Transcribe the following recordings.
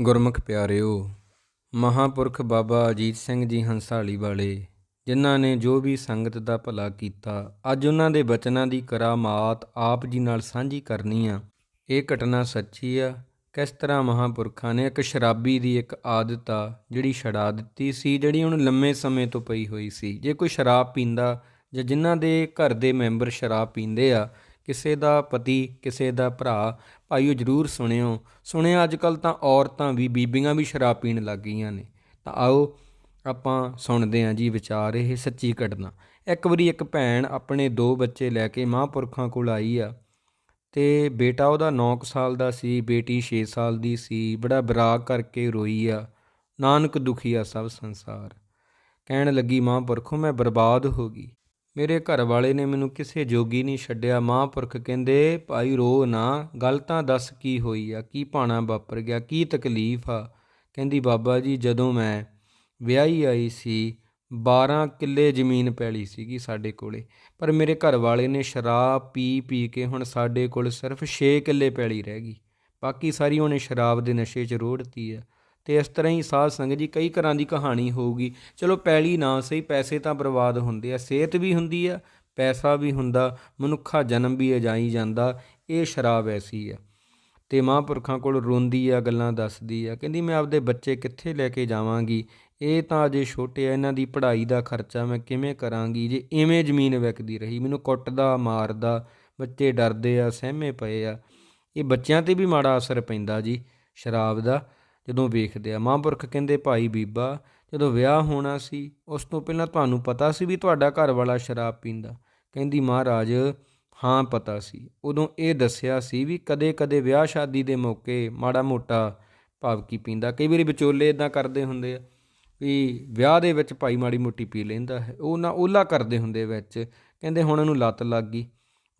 ਗੁਰਮੁਖ ਪਿਆਰਿਓ, ਮਹਾਪੁਰਖ ਬਾਬਾ ਅਜੀਤ ਸਿੰਘ ਜੀ ਹੰਸਾਲੀ ਵਾਲੇ, ਜਿਨ੍ਹਾਂ ਨੇ ਜੋ ਵੀ ਸੰਗਤ ਦਾ ਭਲਾ ਕੀਤਾ, ਅੱਜ ਉਹਨਾਂ ਦੇ ਬਚਨਾਂ ਦੀ ਕਰਾਮਾਤ ਆਪ ਜੀ ਨਾਲ ਸਾਂਝੀ ਕਰਨੀ ਆ। ਇਹ ਘਟਨਾ ਸੱਚੀ ਆ। ਕਿਸ ਤਰ੍ਹਾਂ ਮਹਾਪੁਰਖਾਂ ਨੇ ਇੱਕ ਸ਼ਰਾਬੀ ਦੀ ਇੱਕ ਆਦਤ ਆ, ਜਿਹੜੀ ਛਡਾ ਦਿੱਤੀ ਸੀ, ਜਿਹੜੀ ਹੁਣ ਲੰਮੇ ਸਮੇਂ ਤੋਂ ਪਈ ਹੋਈ ਸੀ। ਜੇ ਕੋਈ ਸ਼ਰਾਬ ਪੀਂਦਾ ਜਾਂ ਜਿਨ੍ਹਾਂ ਦੇ ਘਰ ਦੇ ਮੈਂਬਰ ਸ਼ਰਾਬ ਪੀਂਦੇ ਆ ਕਿਸੇ ਦਾ ਪਤੀ, ਕਿਸੇ ਦਾ ਭਰਾ, ਭਾਈਓ ਜਰੂਰ ਸੁਣਿਓ। ਸੁਣਿਆ ਅੱਜ ਕੱਲ ਤਾਂ ਔਰਤਾਂ ਵੀ, ਬੀਬੀਆਂ ਵੀ ਸ਼ਰਾਬ ਪੀਣ ਲੱਗ ਗਈਆਂ ਨੇ। ਤਾਂ ਆਓ ਆਪਾਂ ਸੁਣਦੇ ਹਾਂ ਜੀ ਵਿਚਾਰ ਇਹ ਸੱਚੀ ਘਟਨਾ। ਇੱਕ ਵਾਰੀ ਇੱਕ ਭੈਣ ਆਪਣੇ ਦੋ ਬੱਚੇ ਲੈ ਕੇ ਮਹਾਂਪੁਰਖਾਂ ਕੋਲ ਆਈ ਆ ਤੇ ਬੇਟਾ ਉਹਦਾ 9 ਸਾਲ ਦਾ ਸੀ, ਬੇਟੀ 6 ਸਾਲ ਦੀ ਸੀ, ਬੜਾ ਬਰਾਕ ਕਰਕੇ ਰੋਈ ਆ। ਨਾਨਕ ਦੁਖੀ ਆ ਸਭ ਸੰਸਾਰ। ਕਹਿਣ ਲੱਗੀ ਮਹਾਂਪੁਰਖੋਂ, ਮੈਂ ਬਰਬਾਦ ਹੋ ਗਈ। ਮੇਰੇ ਘਰ ਵਾਲੇ ਨੇ ਮੈਨੂੰ ਕਿਸੇ ਜੋਗੀ ਨਹੀਂ ਛੱਡਿਆ। ਮਹਾਂਪੁਰਖ ਕਹਿੰਦੇ, ਭਾਈ ਰੋ ਨਾ, ਗੱਲ ਤਾਂ ਦੱਸ ਕੀ ਹੋਈ ਆ? ਕੀ ਪਾਣਾ ਵਾਪਰ ਗਿਆ? ਕੀ ਤਕਲੀਫ ਆ? ਕਹਿੰਦੀ, ਬਾਬਾ ਜੀ, ਜਦੋਂ ਮੈਂ ਵਿਆਹੀ ਆਈ ਸੀ 12 ਕਿੱਲੇ ਜ਼ਮੀਨ ਪੈਲੀ ਸੀਗੀ ਸਾਡੇ ਕੋਲੇ। ਪਰ ਮੇਰੇ ਘਰ ਵਾਲੇ ਨੇ ਸ਼ਰਾਬ ਪੀ ਪੀ ਕੇ ਹੁਣ ਸਾਡੇ ਕੋਲ ਸਿਰਫ 6 ਕਿੱਲੇ ਪੈਲੀ ਰਹਿ ਗਈ। ਬਾਕੀ ਸਾਰੀ ਉਹਨੇ ਸ਼ਰਾਬ ਦੇ ਨਸ਼ੇ 'ਚ ਰੋੜਤੀ ਆ। ਤੇ ਇਸ ਤਰ੍ਹਾਂ ਹੀ ਸਾਧ ਸੰਗਤ ਜੀ ਕਈ ਘਰਾਂ ਦੀ ਕਹਾਣੀ ਹੋਊਗੀ। ਚਲੋ ਪੈਲੀ ਨਾ ਸਹੀ, ਪੈਸੇ ਤਾਂ ਬਰਬਾਦ ਹੁੰਦੇ ਆ, ਸਿਹਤ ਵੀ ਹੁੰਦੀ ਆ, ਪੈਸਾ ਵੀ ਹੁੰਦਾ, ਮਨੁੱਖਾ ਜਨਮ ਵੀ ਅਜਾਈ ਜਾਂਦਾ, ਇਹ ਸ਼ਰਾਬ ਐਸੀ ਆ। ਤੇ ਮਹਾਂਪੁਰਖਾਂ ਕੋਲ ਰੋਂਦੀ ਆ, ਗੱਲਾਂ ਦੱਸਦੀ ਆ, ਕਹਿੰਦੀ ਮੈਂ ਆਪਦੇ ਬੱਚੇ ਕਿੱਥੇ ਲੈ ਕੇ ਜਾਵਾਂਗੀ? ਇਹ ਤਾਂ ਅਜੇ ਛੋਟੇ ਆ, ਇਹਨਾਂ ਦੀ ਪੜ੍ਹਾਈ ਦਾ ਖਰਚਾ ਮੈਂ ਕਿਵੇਂ ਕਰਾਂਗੀ? ਜੇ ਇਵੇਂ ਜ਼ਮੀਨ ਵਿਕਦੀ ਰਹੀ, ਮੈਨੂੰ ਕੁੱਟਦਾ, ਮਾਰਦਾ, ਬੱਚੇ ਡਰਦੇ ਆ, ਸਹਿਮੇ ਪਏ ਆ। ਇਹ ਬੱਚਿਆਂ ਤੇ ਵੀ ਮਾੜਾ ਅਸਰ ਪੈਂਦਾ ਜੀ, ਸ਼ਰਾਬ ਦਾ। ਜਦੋਂ ਵੇਖਦੇ ਆ, ਮਹਾਂਪੁਰਖ ਕਹਿੰਦੇ, ਭਾਈ ਬੀਬਾ, ਜਦੋਂ ਵਿਆਹ ਹੋਣਾ ਸੀ, ਉਸ ਤੋਂ ਪਹਿਲਾਂ ਤੁਹਾਨੂੰ ਪਤਾ ਸੀ ਵੀ ਤੁਹਾਡਾ ਘਰ ਵਾਲਾ ਸ਼ਰਾਬ ਪੀਂਦਾ? ਕਹਿੰਦੀ, ਮਹਾਰਾਜ, ਹਾਂ, ਪਤਾ ਸੀ। ਉਦੋਂ ਇਹ ਦੱਸਿਆ ਸੀ ਵੀ ਕਦੇ-ਕਦੇ ਵਿਆਹ ਸ਼ਾਦੀ ਦੇ ਮੌਕੇ ਮਾੜਾ ਮੋਟਾ ਭਾਵ ਕੀ ਪੀਂਦਾ। ਕਈ ਵਾਰੀ ਵਿਚੋਲੇ ਇਦਾਂ ਕਰਦੇ ਹੁੰਦੇ ਆ ਵੀ ਵਿਆਹ ਦੇ ਵਿੱਚ ਭਾਈ ਮਾੜੀ ਮੋਟੀ ਪੀ ਲੈਂਦਾ ਹੈ। ਉਹ ਨਾ ਓਲਾ ਕਰਦੇ ਹੁੰਦੇ ਵਿੱਚ। ਕਹਿੰਦੇ, ਹੁਣ ਇਹਨੂੰ ਲੱਤ ਲੱਗ ਗਈ।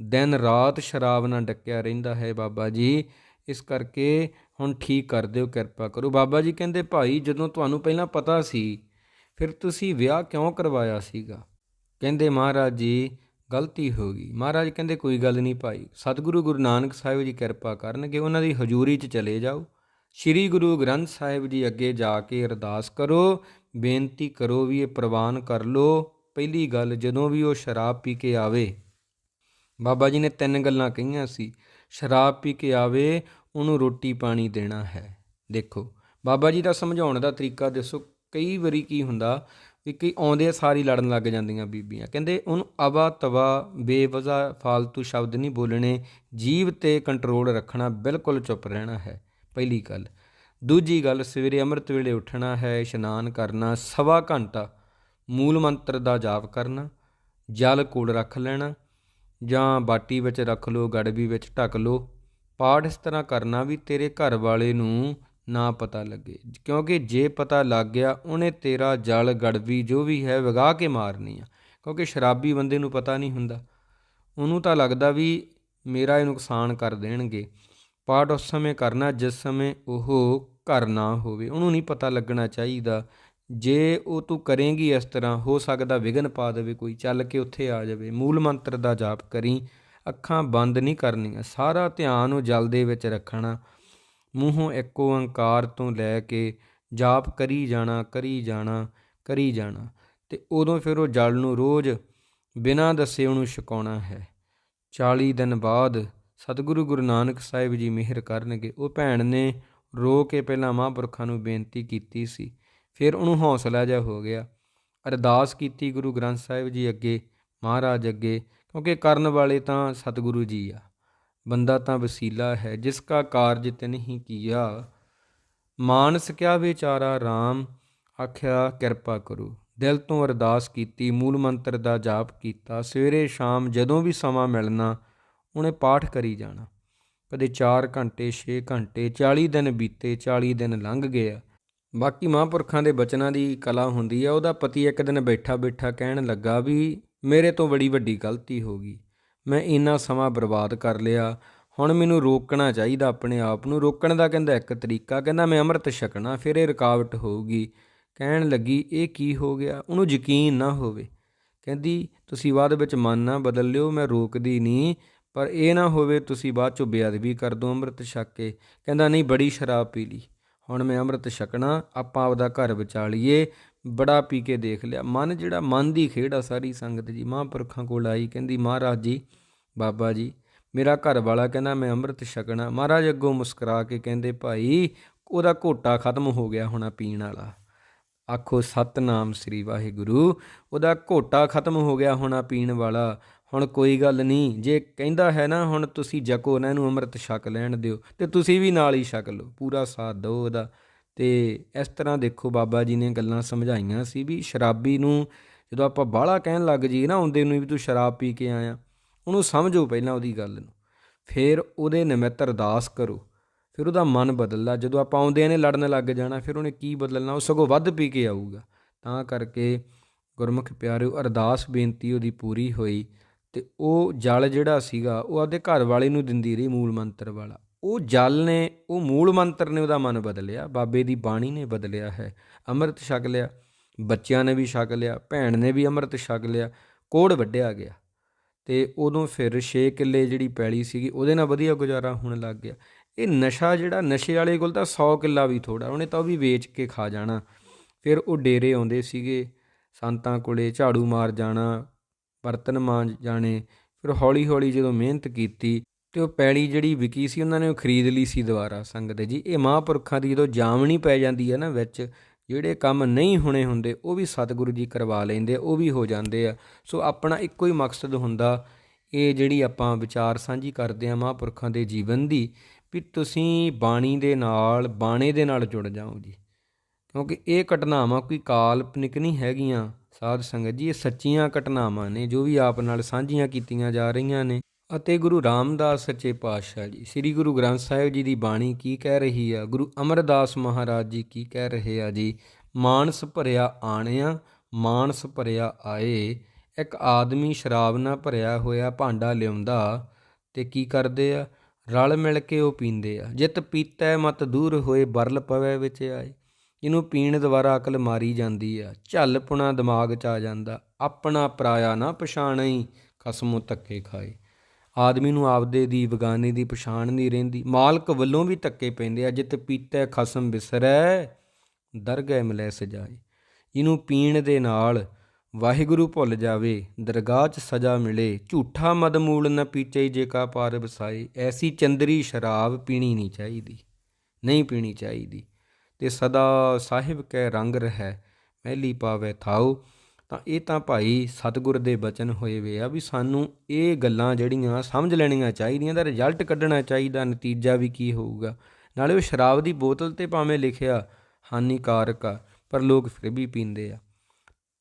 ਦਿਨ ਰਾਤ ਸ਼ਰਾਬ ਨਾਲ ਡੱਕਿਆ ਰਹਿੰਦਾ ਹੈ ਬਾਬਾ ਜੀ। ਇਸ ਕਰਕੇ ਹੁਣ ਠੀਕ ਕਰ ਦਿਓ, ਕਿਰਪਾ ਕਰੋ। ਬਾਬਾ ਜੀ ਕਹਿੰਦੇ, ਭਾਈ, ਜਦੋਂ ਤੁਹਾਨੂੰ ਪਹਿਲਾਂ ਪਤਾ ਸੀ, ਫਿਰ ਤੁਸੀਂ ਵਿਆਹ ਕਿਉਂ ਕਰਵਾਇਆ ਸੀਗਾ? ਕਹਿੰਦੇ, ਮਹਾਰਾਜ ਜੀ, ਗਲਤੀ ਹੋ ਗਈ। ਮਹਾਰਾਜ ਕਹਿੰਦੇ, ਕੋਈ ਗੱਲ ਨਹੀਂ ਭਾਈ। ਸਤਿਗੁਰੂ ਗੁਰੂ ਨਾਨਕ ਸਾਹਿਬ ਜੀ ਕਿਰਪਾ ਕਰਨਗੇ। ਉਹਨਾਂ ਦੀ ਹਜ਼ੂਰੀ 'ਚ ਚਲੇ ਜਾਓ। ਸ੍ਰੀ ਗੁਰੂ ਗ੍ਰੰਥ ਸਾਹਿਬ ਜੀ ਅੱਗੇ ਜਾ ਕੇ ਅਰਦਾਸ ਕਰੋ। ਬੇਨਤੀ ਕਰੋ ਵੀ ਇਹ ਪ੍ਰਵਾਨ ਕਰ ਲੋ ਪਹਿਲੀ ਗੱਲ, ਜਦੋਂ ਵੀ ਉਹ ਸ਼ਰਾਬ ਪੀ ਕੇ ਆਵੇ। ਬਾਬਾ ਜੀ ਨੇ ਤਿੰਨ ਗੱਲਾਂ ਕਹੀਆਂ ਸੀ। ਸ਼ਰਾਬ ਪੀ ਕੇ ਆਵੇ, ਉਹਨੂੰ ਰੋਟੀ ਪਾਣੀ ਦੇਣਾ ਹੈ। ਦੇਖੋ, ਬਾਬਾ ਜੀ ਦਾ ਸਮਝਾਉਣ ਦਾ ਤਰੀਕਾ ਦੱਸੋ, ਕਈ ਵਾਰੀ ਕੀ ਹੁੰਦਾ ਵੀ ਕਈ ਆਉਂਦੇ ਸਾਰੀ ਲੜਨ ਲੱਗ ਜਾਂਦੀਆਂ ਬੀਬੀਆਂ। ਕਹਿੰਦੇ ਉਹਨੂੰ ਅਵਾ, ਤਵਾ, ਬੇਵਜ਼ਾ ਫालतू ਸ਼ਬਦ ਨਹੀਂ ਬੋਲਣੇ, ਜੀਵ ਤੇ ਕੰਟਰੋਲ ਰੱਖਣਾ ਬਿਲਕੁਲ ਚੁੱਪ ਰਹਿਣਾ ਹੈ। ਪਹਿਲੀ ਗੱਲ। ਦੂਜੀ ਗੱਲ, ਸਵੇਰੇ ਅੰਮ੍ਰਿਤ ਵੇਲੇ ਉੱਠਣਾ ਹੈ, ਇਸ਼ਨਾਨ ਕਰਨਾ, ਸਵਾ ਘੰਟਾ ਮੂਲ ਮੰਤਰ ਦਾ ਜਾਪ ਕਰਨਾ, ਜਲ ਕੋਲ ਰੱਖ ਲੈਣਾ ਜਾਂ ਬਾਟੀ ਵਿੱਚ ਰੱਖ ਲਓ ਗੜਬੀ ਵਿੱਚ ਢੱਕ ਲਓ। ਪਾਠ ਇਸ ਤਰ੍ਹਾਂ ਕਰਨਾ ਵੀ ਤੇਰੇ ਘਰ ਵਾਲੇ ਨੂੰ ਨਾ ਪਤਾ ਲੱਗੇ। ਕਿਉਂਕਿ ਜੇ ਪਤਾ ਲੱਗ ਗਿਆ, ਉਹਨੇ ਤੇਰਾ ਜਲ ਗੜਬੀ ਜੋ ਵੀ ਹੈ ਵਗਾ ਕੇ ਮਾਰਨੀ ਆ। ਕਿਉਂਕਿ ਸ਼ਰਾਬੀ ਬੰਦੇ ਨੂੰ ਪਤਾ ਨਹੀਂ ਹੁੰਦਾ। ਉਹਨੂੰ ਤਾਂ ਲੱਗਦਾ ਵੀ ਮੇਰਾ ਇਹ ਨੁਕਸਾਨ ਕਰ ਦੇਣਗੇ। ਪਾਠ ਉਸ ਸਮੇਂ ਕਰਨਾ, ਜਿਸ ਸਮੇਂ ਉਹ ਘਰ ਨਾ ਹੋਵੇ। ਉਹਨੂੰ ਨਹੀਂ ਪਤਾ ਲੱਗਣਾ ਚਾਹੀਦਾ ਜੇ ਉਹ ਤੂੰ ਕਰੇਂਗੀ ਇਸ ਤਰ੍ਹਾਂ, ਹੋ ਸਕਦਾ ਵਿਘਨ ਪਾ ਦੇਵੇ ਕੋਈ, ਚੱਲ ਕੇ ਉੱਥੇ ਆ ਜਾਵੇ। ਮੂਲ ਮੰਤਰ ਦਾ ਜਾਪ ਕਰੀ, ਅੱਖਾਂ ਬੰਦ ਨਹੀਂ ਕਰਨੀਆਂ, ਸਾਰਾ ਧਿਆਨ ਉਹ ਜਲ ਦੇ ਵਿੱਚ ਰੱਖਣਾ। ਮੂੰਹੋਂ ਇੱਕ ਓੰਕਾਰ ਤੋਂ ਲੈ ਕੇ ਜਾਪ ਕਰੀ ਜਾਣਾ ਕਰੀ ਜਾਣਾ ਕਰੀ ਜਾਣਾ। ਤੇ ਉਦੋਂ ਫਿਰ ਉਹ ਜਲ ਨੂੰ ਰੋਜ਼ ਬਿਨਾਂ ਦੱਸੇ ਉਹਨੂੰ ਛਕਾਉਣਾ ਹੈ। 40 ਦਿਨ ਬਾਅਦ ਸਤਿਗੁਰੂ ਗੁਰੂ ਨਾਨਕ ਸਾਹਿਬ ਜੀ ਮਿਹਰ ਕਰਨਗੇ। ਉਹ ਭੈਣ ਨੇ ਰੋ ਕੇ ਪਹਿਲਾਂ ਮਹਾਂਪੁਰਖਾਂ ਨੂੰ ਬੇਨਤੀ ਕੀਤੀ ਸੀ ਫਿਰ ਉਹਨੂੰ ਹੌਸਲਾ ਜਿਹਾ ਹੋ ਗਿਆ। ਅਰਦਾਸ ਕੀਤੀ ਗੁਰੂ ਗ੍ਰੰਥ ਸਾਹਿਬ ਜੀ ਅੱਗੇ, ਮਹਾਰਾਜ ਅੱਗੇ, ਕਿਉਂਕਿ ਕਰਨ ਵਾਲੇ ਤਾਂ ਸਤਿਗੁਰੂ ਜੀ ਆ। ਬੰਦਾ ਤਾਂ ਵਸੀਲਾ ਹੈ, ਜਿਸ ਕਾ ਕਾਰਜ ਤਿਨ ਹੀ ਕੀਆ। ਮਾਨਸ ਕਿਆ ਵਿਚਾਰਾ RAM ਆਖਿਆ ਕਿਰਪਾ ਕਰੋ। ਦਿਲ ਤੋਂ ਅਰਦਾਸ ਕੀਤੀ, ਮੂਲ ਮੰਤਰ ਦਾ ਜਾਪ ਕੀਤਾ। ਸਵੇਰੇ ਸ਼ਾਮ ਜਦੋਂ ਵੀ ਸਮਾਂ ਮਿਲਣਾ, ਉਹਨੇ ਪਾਠ ਕਰੀ ਜਾਣਾ। ਕਦੇ 4 ਘੰਟੇ 6 ਘੰਟੇ 40 ਦਿਨ ਬੀਤੇ 40 ਦਿਨ ਲੰਘ ਗਏ ਬਾਕੀ ਮਹਾਂਪੁਰਖਾਂ ਦੇ ਬਚਨਾਂ ਦੀ ਕਲਾ ਹੁੰਦੀ ਆ, ਉਹਦਾ ਪਤੀ ਇੱਕ ਦਿਨ ਬੈਠਾ ਬੈਠਾ ਕਹਿਣ ਲੱਗਾ ਵੀ ਮੇਰੇ ਤੋਂ ਬੜੀ ਵੱਡੀ ਗਲਤੀ ਹੋ ਗਈ। ਮੈਂ ਇੰਨਾ ਸਮਾਂ ਬਰਬਾਦ ਕਰ ਲਿਆ, ਹੁਣ ਮੈਨੂੰ ਰੋਕਣਾ ਚਾਹੀਦਾ ਆਪਣੇ ਆਪ ਨੂੰ। ਰੋਕਣ ਦਾ ਕਹਿੰਦਾ ਇੱਕ ਤਰੀਕਾ, ਕਹਿੰਦਾ ਮੈਂ ਅੰਮ੍ਰਿਤ ਛਕਣਾ, ਫਿਰ ਇਹ ਰੁਕਾਵਟ ਹੋਊਗੀ। ਕਹਿਣ ਲੱਗੀ, ਇਹ ਕੀ ਹੋ ਗਿਆ? ਉਹਨੂੰ ਯਕੀਨ ਨਾ ਹੋਵੇ। ਕਹਿੰਦੀ, ਤੁਸੀਂ ਬਾਅਦ ਵਿੱਚ ਮਨ ਨਾ ਬਦਲ ਲਿਓ, ਮੈਂ ਰੋਕਦੀ ਨਹੀਂ, ਪਰ ਇਹ ਨਾ ਹੋਵੇ ਤੁਸੀਂ ਬਾਅਦ ਚੋਂ ਬੇਅਦਬੀ ਕਰ ਦੋ ਅੰਮ੍ਰਿਤ ਛਕ ਕੇ। ਕਹਿੰਦਾ, ਨਹੀਂ, ਬੜੀ ਸ਼ਰਾਬ ਪੀ ਲਈ। ਹੁਣ ਮੈਂ ਅੰਮ੍ਰਿਤ ਛਕਣਾ, ਆਪਾਂ ਆਪਦਾ ਘਰ ਵਿਚਾਲੀਏ, ਬੜਾ ਪੀ ਕੇ ਦੇਖ ਲਿਆ। ਮਨ ਜਿਹੜਾ, ਮਨ ਦੀ ਖੇਡ ਆ ਸਾਰੀ ਸੰਗਤ ਜੀ, ਮਹਾਂਪੁਰਖਾਂ ਕੋਲ ਆਈ, ਕਹਿੰਦੀ, ਮਹਾਰਾਜ ਜੀ, ਬਾਬਾ ਜੀ, ਮੇਰਾ ਘਰ ਵਾਲਾ ਕਹਿੰਦਾ, ਮੈਂ ਅੰਮ੍ਰਿਤ ਛਕਣਾ। ਮਹਾਰਾਜ ਅੱਗੋਂ ਮੁਸਕਰਾ ਕੇ ਕਹਿੰਦੇ, ਭਾਈ, ਉਹਦਾ ਘੋਟਾ ਖਤਮ ਹੋ ਗਿਆ ਹੋਣਾ ਪੀਣ ਵਾਲਾ। ਆਖੋ, ਸਤਨਾਮ ਸ੍ਰੀ ਵਾਹਿਗੁਰੂ, ਉਹਦਾ ਘੋਟਾ ਖਤਮ ਹੋ ਗਿਆ ਹੋਣਾ ਪੀਣ ਵਾਲਾ। ਹੁਣ ਕੋਈ ਗੱਲ ਨਹੀਂ, ਜੇ ਕਹਿੰਦਾ ਹੈ ਨਾ, ਹੁਣ ਤੁਸੀਂ ਜਕੋ ਨਾ ਇਹਨੂੰ ਅੰਮ੍ਰਿਤ ਛਕ ਲੈਣ ਦਿਓ, ਤੇ ਤੁਸੀਂ ਵੀ ਨਾਲ ਹੀ ਛਕ ਲਓ, ਪੂਰਾ ਸਾਥ ਦਿਓ ਉਹਦਾ। ਤੇ ਇਸ ਤਰ੍ਹਾਂ ਦੇਖੋ ਬਾਬਾ ਜੀ ਨੇ ਗੱਲਾਂ ਸਮਝਾਈਆਂ ਸੀ ਵੀ ਸ਼ਰਾਬੀ ਨੂੰ ਜਦੋਂ ਆਪਾਂ ਬਾਹਲਾ ਕਹਿਣ ਲੱਗ ਜੀ ਨਾ, ਆਉਂਦੇ ਨੂੰ ਵੀ ਤੂੰ ਸ਼ਰਾਬ ਪੀ ਕੇ ਆਇਆ, ਉਹਨੂੰ ਸਮਝੋ ਪਹਿਲਾਂ ਉਹਦੀ ਗੱਲ ਨੂੰ। ਫਿਰ ਉਹਦੇ ਨਿਮਿੱਤ ਅਰਦਾਸ ਕਰੋ, ਫਿਰ ਉਹਦਾ ਮਨ ਬਦਲਦਾ, ਜਦੋਂ ਆਪਾਂ ਆਉਂਦੇ ਨੇ ਲੜਨ ਲੱਗ ਜਾਣਾ, ਫਿਰ ਉਹਨੇ ਕੀ ਬਦਲਣਾ, ਉਹ ਸਗੋਂ ਵੱਧ ਪੀ ਕੇ ਆਊਗਾ। ਤਾਂ ਕਰਕੇ ਗੁਰਮੁਖ ਪਿਆਰਿਓ, ਅਰਦਾਸ ਬੇਨਤੀ ਉਹਦੀ ਪੂਰੀ ਹੋਈ। ਤੇ ਉਹ ਜਲ ਜਿਹੜਾ ਸੀਗਾ, ਉਹ ਆਪਦੇ ਘਰ ਵਾਲੇ ਨੂੰ ਦਿੰਦੀ ਰਹੀ ਮੂਲ ਮੰਤਰ ਵਾਲਾ। ਉਹ ਜਲ ਨੇ, ਉਹ ਮੂਲ ਮੰਤਰ ਨੇ ਉਹਦਾ ਮਨ ਬਦਲਿਆ, ਬਾਬੇ ਦੀ ਬਾਣੀ ਨੇ ਬਦਲਿਆ ਹੈ। ਅੰਮ੍ਰਿਤ ਛਕ ਲਿਆ, ਬੱਚਿਆਂ ਨੇ ਵੀ ਛਕ ਲਿਆ, ਭੈਣ ਨੇ ਵੀ ਅੰਮ੍ਰਿਤ ਛਕ ਲਿਆ, ਕੋੜ ਵੱਢਿਆ ਗਿਆ। ਤੇ ਉਦੋਂ ਫਿਰ 6 ਕਿੱਲੇ ਜਿਹੜੀ ਪੈਲੀ ਸੀਗੀ, ਉਹਦੇ ਨਾਲ ਵਧੀਆ ਗੁਜ਼ਾਰਾ ਹੋਣ ਲੱਗ ਗਿਆ। ਇਹ ਨਸ਼ਾ ਜਿਹੜਾ, ਨਸ਼ੇ ਵਾਲੇ ਕੋਲ ਤਾਂ 100 ਕਿੱਲਾ ਵੀ ਥੋੜਾ ਉਹਨੇ ਤਾਂ ਉਹ ਵੀ ਵੇਚ ਕੇ ਖਾ ਜਾਣਾ। ਫਿਰ ਉਹ ਡੇਰੇ ਆਉਂਦੇ ਸੀਗੇ, ਸੰਤਾਂ ਕੋਲੇ ਝਾੜੂ ਮਾਰ ਜਾਣਾ ਬਰਤਨ ਮਾਂਜ ਜਾਣੇ। ਫਿਰ ਹੌਲੀ ਹੌਲੀ ਜਦੋਂ ਮਿਹਨਤ ਕੀਤੀ ਤੇ ਉਹ ਪੈਲੀ ਜਿਹੜੀ ਵਿਕੀ ਸੀ, ਉਹਨਾਂ ਨੇ ਉਹ ਖਰੀਦ ਲਈ ਸੀ ਦੁਬਾਰਾ ਸੰਗਤ ਜੀ, ਇਹ ਮਹਾਂਪੁਰਖਾਂ ਦੀ ਜਦੋਂ ਜਾਮਣੀ ਪੈ ਜਾਂਦੀ ਹੈ ਨਾ ਵਿੱਚ, ਜਿਹੜੇ ਕੰਮ ਨਹੀਂ ਹੋਣੇ ਹੁੰਦੇ, ਉਹ ਵੀ ਸਤਿਗੁਰੂ ਜੀ ਕਰਵਾ ਲੈਂਦੇ ਉਹ ਵੀ ਹੋ ਜਾਂਦੇ ਆ। ਸੋ ਆਪਣਾ ਇੱਕੋ ਹੀ ਮਕਸਦ ਹੁੰਦਾ, ਇਹ ਜਿਹੜੀ ਆਪਾਂ ਵਿਚਾਰ ਸਾਂਝੀ ਕਰਦੇ ਆ ਮਹਾਂਪੁਰਖਾਂ ਦੇ ਜੀਵਨ ਦੀ, ਵੀ ਤੁਸੀਂ ਬਾਣੀ ਦੇ ਨਾਲ, ਬਾਣੇ ਦੇ ਨਾਲ ਜੁੜ ਜਾਓ ਜੀ। ਕਿਉਂਕਿ ਇਹ ਘਟਨਾਵਾਂ ਕੋਈ ਕਾਲਪਨਿਕ ਨਹੀਂ ਹੈਗੀਆਂ। ਸਾਧ ਸੰਗਤ ਜੀ, ਇਹ ਸੱਚੀਆਂ ਘਟਨਾਵਾਂ ਨੇ ਜੋ ਵੀ ਆਪ ਨਾਲ ਸਾਂਝੀਆਂ ਕੀਤੀਆਂ ਜਾ ਰਹੀਆਂ ਨੇ। ਅਤੇ ਗੁਰੂ ਰਾਮਦਾਸ ਸੱਚੇ ਪਾਤਸ਼ਾਹ ਜੀ, ਸ੍ਰੀ ਗੁਰੂ ਗ੍ਰੰਥ ਸਾਹਿਬ ਜੀ ਦੀ ਬਾਣੀ ਕੀ ਕਹਿ ਰਹੀ ਆ? ਗੁਰੂ ਅਮਰਦਾਸ ਮਹਾਰਾਜ ਜੀ ਕੀ ਕਹਿ ਰਹੇ ਆ ਜੀ? ਮਾਨਸ ਭਰਿਆ ਆਣਿਆ, ਮਾਨਸ ਭਰਿਆ ਆਏ, ਇੱਕ ਆਦਮੀ ਸ਼ਰਾਬ ਨਾਲ ਭਰਿਆ ਹੋਇਆ ਭਾਂਡਾ ਲਿਆਉਂਦਾ, ਤੇ ਕੀ ਕਰਦੇ ਆ? ਰਲ ਮਿਲ ਕੇ ਉਹ ਪੀਂਦੇ ਆ। ਜਿਤ ਪੀਤੈ ਮਤ ਦੂਰ ਹੋਏ, ਬਰਲ ਪਵੇ ਵਿੱਚ ਆਏ। ਇਹਨੂੰ ਪੀਣ ਦੁਆਰਾ ਅਕਲ ਮਾਰੀ ਜਾਂਦੀ ਆ। ਝੱਲ ਪੁਣਾ ਦਿਮਾਗ 'ਚ ਆ ਜਾਂਦਾ। ਆਪਣਾ ਪਰਾਇਆ ਨਾ ਪਛਾਣਈ ਖਸਮੋਂ ਧੱਕੇ ਖਾਏ। ਆਦਮੀ ਨੂੰ ਆਪਦੇ ਦੀ ਬਗਾਨੇ ਦੀ ਪਛਾਣ ਨਹੀਂ ਰਹਿੰਦੀ। ਮਾਲਕ ਵੱਲੋਂ ਵੀ ਧੱਕੇ ਪੈਂਦੇ ਆ। ਜਿਤ ਪੀਤੈ ਖਸਮ ਬਿਸਰੈ, ਦਰਗਹਿ ਮਿਲੈ ਸਜਾਏ ਇਹਨੂੰ ਪੀਣ ਦੇ ਨਾਲ ਵਾਹਿਗੁਰੂ ਭੁੱਲ ਜਾਵੇ, ਦਰਗਾਹ 'ਚ ਸਜ਼ਾ ਮਿਲੇ। ਝੂਠਾ ਮਦ ਮੂਲ ਨ ਪੀਚੇ ਜੇ ਕਾ ਪਾਰ ਵਸਾਏ। ਐਸੀ ਚੰਦਰੀ ਸ਼ਰਾਬ ਪੀਣੀ ਨਹੀਂ ਚਾਹੀਦੀ। ਨਹੀਂ ਪੀਣੀ ਚਾਹੀਦੀ। ਤੇ ਸਦਾ ਸਾਹਿਬ ਕੈ ਰੰਗ ਰਹਿ, ਮਹਿਲੀ ਪਾਵੇ ਥਾਉ। ਤਾਂ ਇਹ ਤਾਂ ਭਾਈ ਸਤਿਗੁਰ ਦੇ ਬਚਨ ਹੋਏ ਵੇ ਆ ਵੀ ਸਾਨੂੰ ਇਹ ਗੱਲਾਂ ਜਿਹੜੀਆਂ ਸਮਝ ਲੈਣੀਆਂ ਚਾਹੀਦੀਆਂ ਦਾ ਰਿਜ਼ਲਟ ਕੱਢਣਾ ਚਾਹੀਦਾ, ਨਤੀਜਾ ਵੀ ਕੀ ਹੋਊਗਾ। ਨਾਲੇ ਉਹ ਸ਼ਰਾਬ ਦੀ ਬੋਤਲ ਤੇ ਭਾਵੇਂ ਲਿਖਿਆ, ਹਾਨੀਕਾਰਕ ਆ, ਪਰ ਲੋਕ ਫਿਰ ਵੀ ਪੀਂਦੇ ਆ।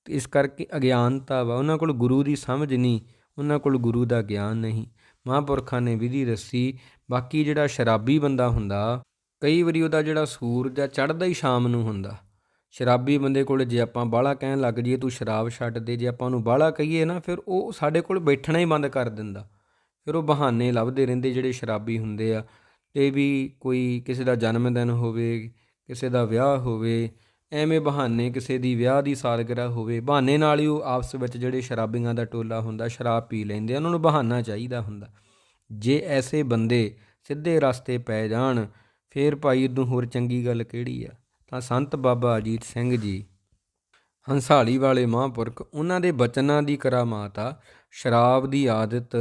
ਇਸ ਕਰਕੇ ਅਗਿਆਨਤਾ ਵਾ, ਉਹਨਾਂ ਕੋਲ ਗੁਰੂ ਦੀ ਸਮਝ ਨਹੀਂ, ਉਹਨਾਂ ਕੋਲ ਗੁਰੂ ਦਾ ਗਿਆਨ ਨਹੀਂ। ਮਹਾਂਪੁਰਖਾਂ ਨੇ ਵਿਧੀ ਦੱਸੀ, ਬਾਕੀ ਜਿਹੜਾ ਸ਼ਰਾਬੀ ਬੰਦਾ ਹੁੰਦਾ ਕਈ ਵਾਰੀ ਉਹਦਾ ਜਿਹੜਾ ਸੂਰਜ ਆ, ਚੜ੍ਹਦਾ ਹੀ ਸ਼ਾਮ ਨੂੰ ਹੁੰਦਾ। ਸ਼ਰਾਬੀ ਬੰਦੇ ਕੋਲ ਜੇ ਆਪਾਂ ਬਾਹਲਾ ਕਹਿਣ ਲੱਗ ਜਾਈਏ, ਤੂੰ ਸ਼ਰਾਬ ਛੱਡ ਦੇ, ਜੇ ਆਪਾਂ ਉਹਨੂੰ ਬਾਹਲਾ ਕਹੀਏ ਨਾ, ਫਿਰ ਉਹ ਸਾਡੇ ਕੋਲ ਬੈਠਣਾ ਹੀ ਬੰਦ ਕਰ ਦਿੰਦਾ। ਫਿਰ ਉਹ ਬਹਾਨੇ ਲੱਭਦੇ ਰਹਿੰਦੇ ਜਿਹੜੇ ਸ਼ਰਾਬੀ ਹੁੰਦੇ ਆ। ਤੇ ਵੀ ਕੋਈ ਕਿਸੇ ਦਾ ਜਨਮ ਦਿਨ ਹੋਵੇ, ਕਿਸੇ ਦਾ ਵਿਆਹ ਹੋਵੇ, ਐਵੇਂ ਬਹਾਨੇ ਕਿਸੇ ਦੀ ਵਿਆਹ ਦੀ ਸਾਲਗਿਰਾ ਹੋਵੇ, ਬਹਾਨੇ ਨਾਲ ਹੀ ਉਹ ਆਪਸ ਵਿੱਚ ਜਿਹੜੇ ਸ਼ਰਾਬੀਆਂ ਦਾ ਟੋਲਾ ਹੁੰਦਾ, ਸ਼ਰਾਬ ਪੀ ਲੈਂਦੇ ਉਹਨਾਂ ਨੂੰ ਬਹਾਨਾ ਚਾਹੀਦਾ ਹੁੰਦਾ। ਜੇ ਐਸੇ ਬੰਦੇ ਸਿੱਧੇ ਰਸਤੇ ਪੈ ਜਾਣ ਫੇਰ ਭਾਈ ਇਦੋਂ ਹੋਰ ਚੰਗੀ ਗੱਲ ਕਿਹੜੀ ਆ? ਤਾਂ ਸੰਤ ਬਾਬਾ ਅਜੀਤ ਸਿੰਘ ਜੀ, ਹੰਸਾਲੀ ਵਾਲੇ ਮਹਾਂਪੁਰਖ, ਉਹਨਾਂ ਦੇ ਬਚਨਾਂ ਦੀ ਕਰਾਮਾਤ ਆ। ਸ਼ਰਾਬ ਦੀ ਆਦਤ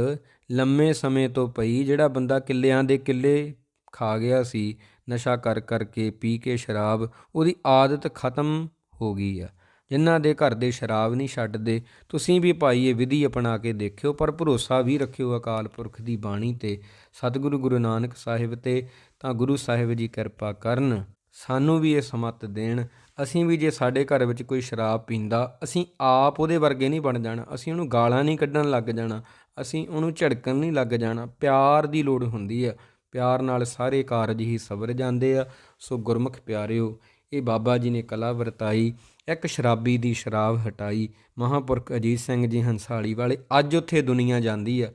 ਲੰਮੇ ਸਮੇਂ ਤੋਂ ਪਈ, ਜਿਹੜਾ ਬੰਦਾ ਕਿੱਲਿਆਂ ਦੇ ਕਿੱਲੇ ਖਾ ਗਿਆ ਸੀ, ਨਸ਼ਾ ਕਰ ਕਰਕੇ ਪੀ ਕੇ ਸ਼ਰਾਬ, ਉਹਦੀ ਆਦਤ ਖਤਮ ਹੋ ਗਈ ਆ। ਜਿਨ੍ਹਾਂ ਦੇ ਘਰ ਦੇ ਸ਼ਰਾਬ ਨਹੀਂ ਛੱਡਦੇ, ਤੁਸੀਂ ਵੀ ਭਾਈ ਇਹ ਵਿਧੀ ਅਪਣਾ ਕੇ ਦੇਖਿਓ, ਪਰ ਭਰੋਸਾ ਵੀ ਰੱਖਿਓ ਅਕਾਲ ਪੁਰਖ ਦੀ ਬਾਣੀ ਤੇ। ਸਤਿਗੁਰੂ ਗੁਰੂ ਨਾਨਕ ਸਾਹਿਬ ਤੇ ਤਾਂ ਗੁਰੂ ਸਾਹਿਬ ਜੀ ਕਿਰਪਾ ਕਰਨ, ਸਾਨੂੰ ਵੀ ਇਹ ਸਮਤ ਦੇਣ। ਅਸੀਂ ਵੀ ਜੇ ਸਾਡੇ ਘਰ ਵਿੱਚ ਕੋਈ ਸ਼ਰਾਬ ਪੀਂਦਾ, ਅਸੀਂ ਆਪ ਉਹਦੇ ਵਰਗੇ ਨਹੀਂ ਬਣ ਜਾਣਾ। ਅਸੀਂ ਉਹਨੂੰ ਗਾਲਾਂ ਨਹੀਂ ਕੱਢਣ ਲੱਗ ਜਾਣਾ। ਅਸੀਂ ਉਹਨੂੰ ਝੜਕਣ ਨਹੀਂ ਲੱਗ ਜਾਣਾ। ਪਿਆਰ ਦੀ ਲੋੜ ਹੁੰਦੀ ਆ। ਪਿਆਰ ਨਾਲ ਸਾਰੇ ਕਾਰਜ ਹੀ ਸਵਰ ਜਾਂਦੇ ਆ। ਸੋ ਗੁਰਮੁਖ ਪਿਆਰਿਓ, ਇਹ ਬਾਬਾ ਜੀ ਨੇ ਕਲਾ ਵਰਤਾਈ, ਇੱਕ ਸ਼ਰਾਬੀ ਦੀ ਸ਼ਰਾਬ ਹਟਾਈ। ਮਹਾਪੁਰਖ ਅਜੀਤ ਸਿੰਘ ਜੀ ਹੰਸਾਲੀ ਵਾਲੇ ਅੱਜ ਉੱਥੇ ਦੁਨੀਆ ਜਾਂਦੀ ਆ।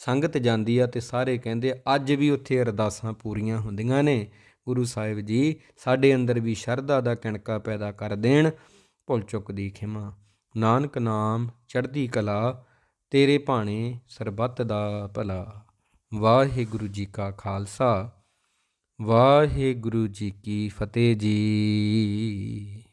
ਸੰਗਤ ਜਾਂਦੀ ਆ ਤੇ ਸਾਰੇ ਕਹਿੰਦੇ ਅੱਜ ਵੀ ਉੱਥੇ ਅਰਦਾਸਾਂ ਪੂਰੀਆਂ ਹੁੰਦੀਆਂ ਨੇ। ਗੁਰੂ ਸਾਹਿਬ ਜੀ ਸਾਡੇ ਅੰਦਰ ਵੀ ਸ਼ਰਧਾ ਦਾ ਕਣਕਾ ਪੈਦਾ ਕਰ ਦੇਣ, ਭੁੱਲ ਚੁੱਕ ਦੀ ਖਿਮਾ। ਨਾਨਕ ਨਾਮ ਚੜ੍ਹਦੀ ਕਲਾ, ਤੇਰੇ ਭਾਣੇ ਸਰਬੱਤ ਦਾ ਭਲਾ। ਵਾਹਿਗੁਰੂ ਜੀ ਕਾ ਖਾਲਸਾ, ਵਾਹਿਗੁਰੂ ਜੀ ਕੀ ਫਤਿਹ ਜੀ।